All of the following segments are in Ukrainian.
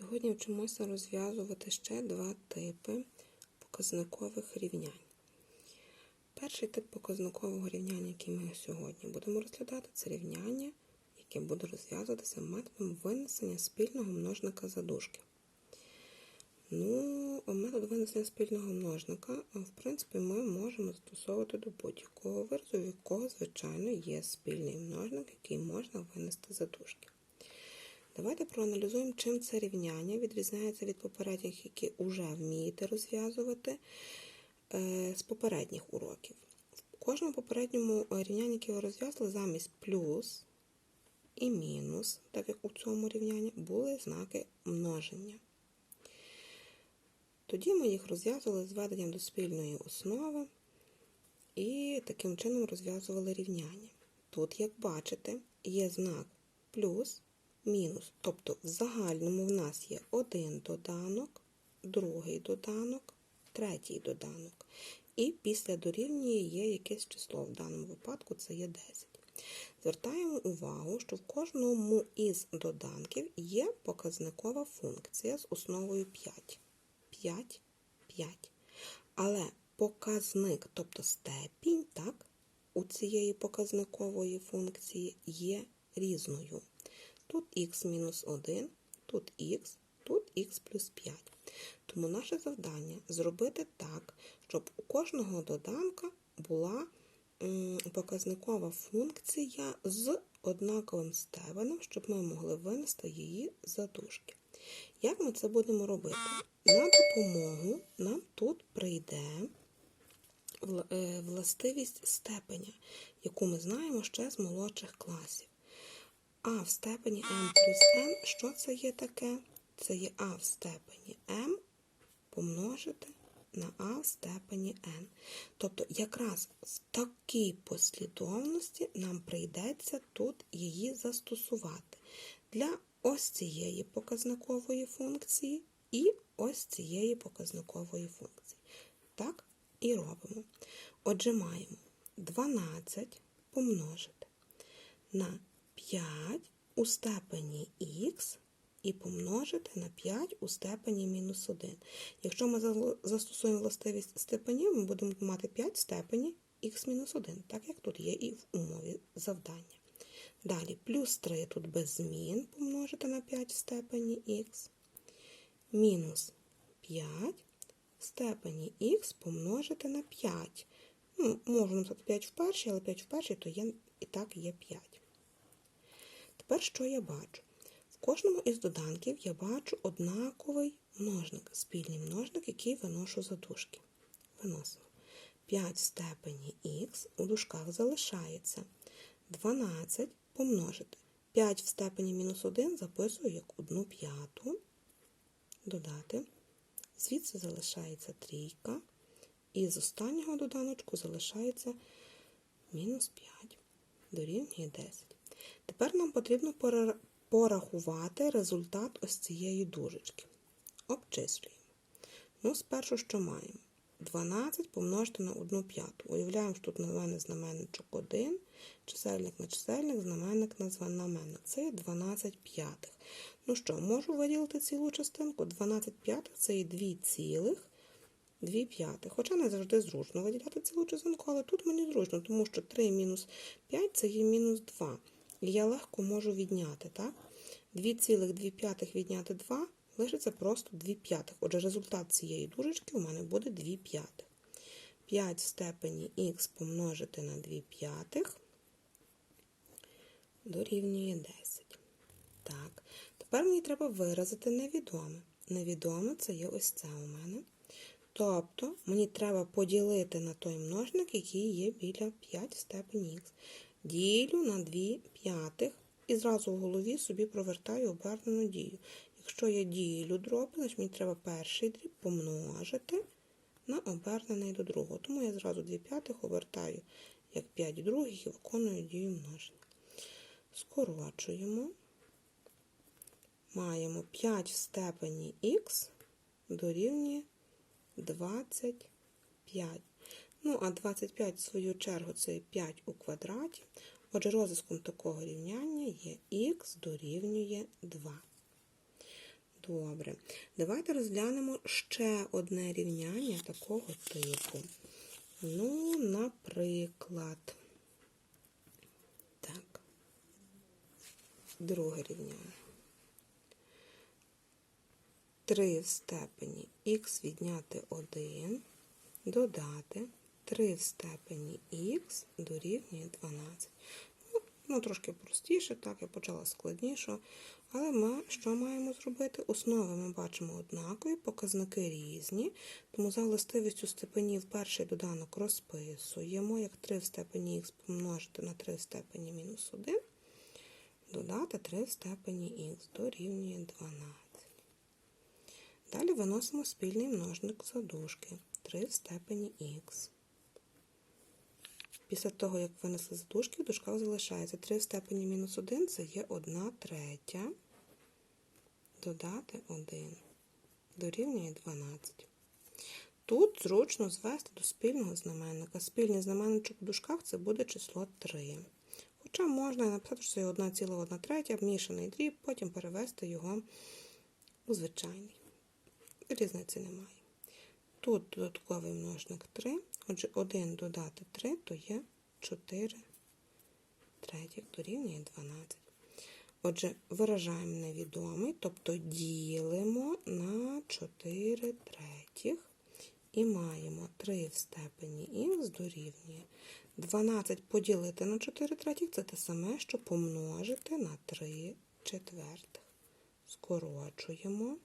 Сьогодні вчимося розв'язувати ще два типи показникових рівнянь. Перший тип показникового рівняння, який ми сьогодні будемо розглядати, це рівняння, яке буде розв'язуватися методом винесення спільного множника за дужки. Ну, метод винесення спільного множника, в принципі, ми можемо застосовувати до будь-якого виразу, в якого, звичайно, є спільний множник, який можна винести за дужки. Давайте проаналізуємо, чим це рівняння відрізняється від попередніх, які вже вмієте розв'язувати е, з попередніх уроків. В кожному попередньому рівнянні, яке ви розв'язали, замість плюс і мінус, так як у цьому рівнянні, були знаки множення. Тоді ми їх розв'язували з введенням до спільної основи і таким чином розв'язували рівняння. Тут, як бачите, є знак плюс мінус. Тобто в загальному в нас є один доданок, другий доданок, третій доданок. І після дорівнює є якесь число. В даному випадку це є 10. Звертаємо увагу, що в кожному із доданків є показникова функція з основою 5. 5, 5. Але показник, тобто степінь, так, у цієї показникової функції є різною. Тут х мінус 1, тут х, тут х плюс 5. Тому наше завдання зробити так, щоб у кожного доданка була показникова функція з однаковим степенем, щоб ми могли винести її за дужки. Як ми це будемо робити? На допомогу нам тут прийде властивість степеня, яку ми знаємо ще з молодших класів. А в степені m плюс n, що це є таке? Це є а в степені m помножити на а в степені n. Тобто, якраз в такій послідовності нам прийдеться тут її застосувати для ось цієї показникової функції і ось цієї показникової функції. Так і робимо. Отже, маємо 12 помножити на 5 у степені х і помножити на 5 у степені мінус 1. Якщо ми застосуємо властивість степенів, ми будемо мати 5 в степені х-1, так як тут є і в умові завдання. Далі, плюс 3 тут без змін помножити на 5 в степені х, мінус 5 в степені х помножити на 5. Ну, Можна написати 5 в першій, але 5 в першій, то є, і так є 5. Тепер що я бачу? В кожному із доданків я бачу однаковий множник, спільний множник, який виношу за дужки. Виносимо 5 в степені х, у дужках залишається 12 помножити. 5 в степені мінус 1 записую як 1 п'яту, додати. Звідси залишається трійка. І з останнього доданочку залишається мінус 5, дорівнює 10. Тепер нам потрібно порахувати результат ось цієї дужечки. Обчислюємо. Ну, спершу що маємо? 12 помножити на 1 п'яту. Уявляємо, що тут на мене знаменничок 1, чисельник на чисельник, знаменник на знаменник. Це є 12 п'ятих. Ну що, можу виділити цілу частинку? 12 п'ятих це є 2 цілих 2 п'ятих. Хоча не завжди зручно виділяти цілу частинку, але тут мені зручно, тому що 3 мінус 5 це є мінус 2. Я легко можу відняти, так? 2,2 відняти 2 лишиться просто 2 п'ятих. Отже, результат цієї дужечки у мене буде 2 п'ятих. 5 в степені х помножити на 2 п'ятих дорівнює 10. Так, тепер мені треба виразити невідоме. Невідоме це є ось це у мене. Тобто, мені треба поділити на той множник, який є біля 5 в степені х. Ділю на 2 п'ятих і зразу в голові собі провертаю обернену дію. Якщо я ділю дроби, значить мені треба перший дріб помножити на обернений до другого. Тому я зразу 2 п'ятих обертаю як 5 других і виконую дію множення. Скорочуємо. Маємо 5 в степені х дорівнює 25. Ну, а 25, в свою чергу, це 5 у квадраті. Отже, розв'язком такого рівняння є х дорівнює 2. Добре. Давайте розглянемо ще одне рівняння такого типу. Ну, наприклад. Так. Друге рівняння. 3 в степені х відняти 1, додати 3 в степені х дорівнює 12. Ну, ну, трошки простіше, так, я почала складніше. Але ми що маємо зробити? Основи ми бачимо однакові, показники різні. Тому за властивістю степенів перший доданок розписуємо, як 3 в степені х помножити на 3 в степені мінус 1, додати 3 в степені х дорівнює 12. Далі виносимо спільний множник задушки 3 в степені х. Після того, як винесли задушки, в дужках залишається 3 в степені мінус 1, це є 1 третя. Додати 1 дорівнює 12. Тут зручно звести до спільного знаменника. Спільний знаменничок в дужках це буде число 3. Хоча можна написати, що це 1,1 третя, мішаний дріб, потім перевести його у звичайний. Різниці немає. Тут додатковий множник 3. Отже, 1 додати 3, то є 4 третіх дорівнює 12. Отже, виражаємо невідомий, тобто ділимо на 4 третіх і маємо 3 в степені х дорівнює. 12 поділити на 4 третіх це те саме, що помножити на 3 четвертих. Скорочуємо.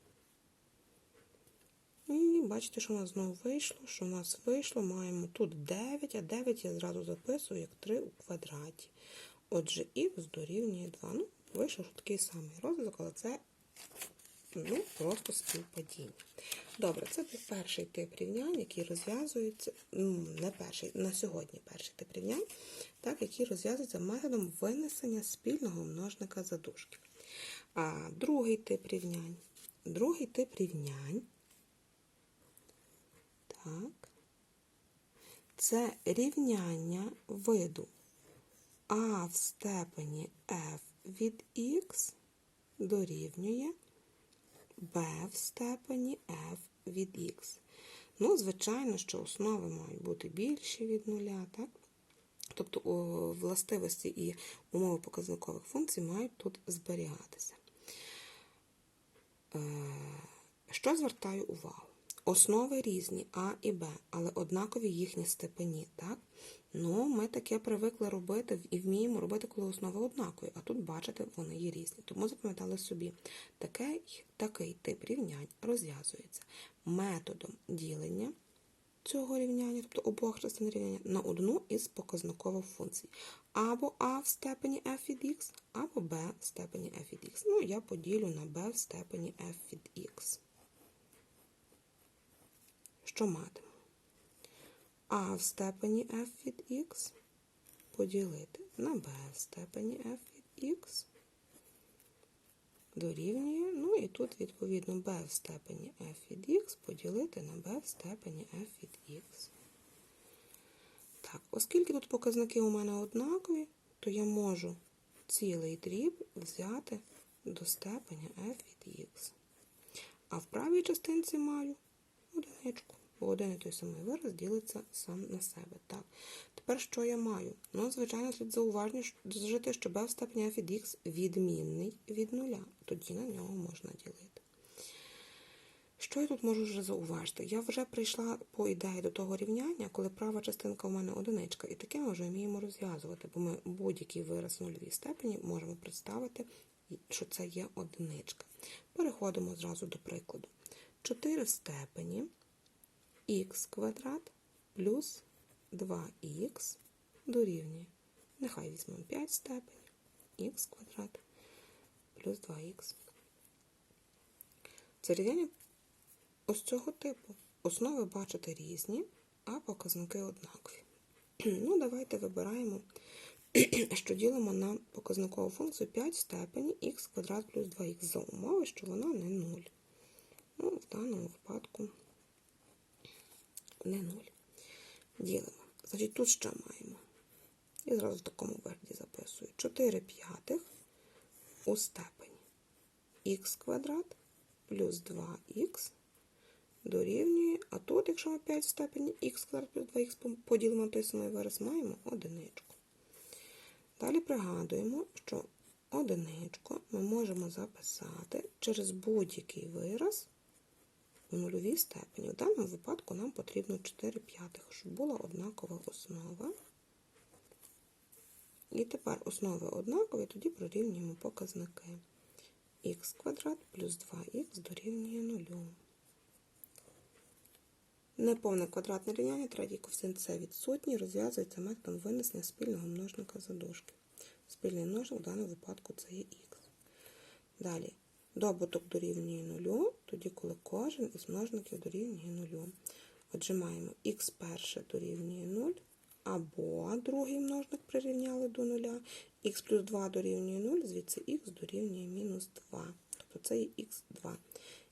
І бачите, що у нас знову вийшло, що у нас вийшло, маємо тут 9, а 9 я зразу записую як 3 у квадраті. Отже, х дорівнює 2. Ну, вийшов такий самий розв'язок, але це ну, просто співпадіння. Добре, це перший тип рівнянь, який розв'язується, ну, не перший, на сьогодні перший тип рівнянь, так, який розв'язується методом винесення спільного множника задушки. А другий тип рівнянь. Другий тип рівнянь. Так. Це рівняння виду а в степені f від x дорівнює b в степені f від x. Ну, звичайно, що основи мають бути більші від нуля, так? Тобто властивості і умови показникових функцій мають тут зберігатися. Е, що звертаю увагу? Основи різні А і Б, але однакові їхні степені. так? Ну, ми таке привикли робити і вміємо робити, коли основи однакові. А тут, бачите, вони є різні. Тому запам'ятали собі, такий, такий тип рівнянь розв'язується методом ділення цього рівняння, тобто обох частин рівняння, на одну із показникових функцій. Або А в степені f від x, або b в степені f від x. Ну, я поділю на b в степені f від x. Що матиму? А в степені f від x поділити на b в степені f від x дорівнює, ну і тут, відповідно, b в степені f від x поділити на b в степені f від x. Так, оскільки тут показники у мене однакові, то я можу цілий дріб взяти до степені f від x. А в правій частинці маю одиничку бо один і той самий вираз ділиться сам на себе. Так. Тепер що я маю? Ну, звичайно, слід зауважити, що b в степені f від x відмінний від нуля. Тоді на нього можна ділити. Що я тут можу вже зауважити? Я вже прийшла по ідеї до того рівняння, коли права частинка у мене одиничка, і таке ми вже вміємо розв'язувати, бо ми будь-який вираз нульовій степені можемо представити, що це є одиничка. Переходимо зразу до прикладу. 4 в степені х квадрат плюс 2х дорівнює. Нехай візьмемо 5 степень х квадрат плюс 2х. Це рівняння ось цього типу. Основи бачите різні, а показники однакові. Ну, давайте вибираємо, що ділимо на показникову функцію 5 в степені х квадрат плюс 2х за умови, що вона не 0. Ну, в даному випадку не 0. Ділимо. Значить, тут що маємо? І зразу в такому вигляді записую. 4 п'ятих у степені х квадрат плюс 2х дорівнює, а тут, якщо ми 5 в степені х квадрат плюс 2х поділимо на той самий вираз, маємо одиничку. Далі пригадуємо, що одиничку ми можемо записати через будь-який вираз у нульовій степені. В даному випадку нам потрібно 4 п'ятих, щоб була однакова основа. І тепер основи однакові, тоді прирівнюємо показники. х квадрат плюс 2х дорівнює 0. Неповне квадратне рівняння, третій коефіцієнт це відсутній, розв'язується методом винесення спільного множника за дужки. Спільний множник в даному випадку це є х. Далі, добуток дорівнює 0, тоді коли кожен із множників дорівнює 0. Отже, маємо х перше дорівнює 0, або другий множник прирівняли до 0, х плюс 2 дорівнює 0, звідси х дорівнює мінус 2. Тобто це є х2.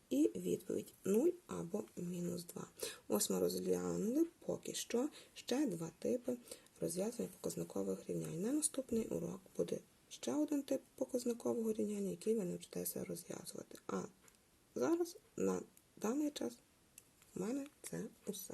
І відповідь 0 або мінус 2. Ось ми розглянули поки що ще два типи розв'язання показникових рівнянь. На наступний урок буде ще один тип показникового рівняння, який ви навчитеся розв'язувати. А зараз на даний час у мене це усе.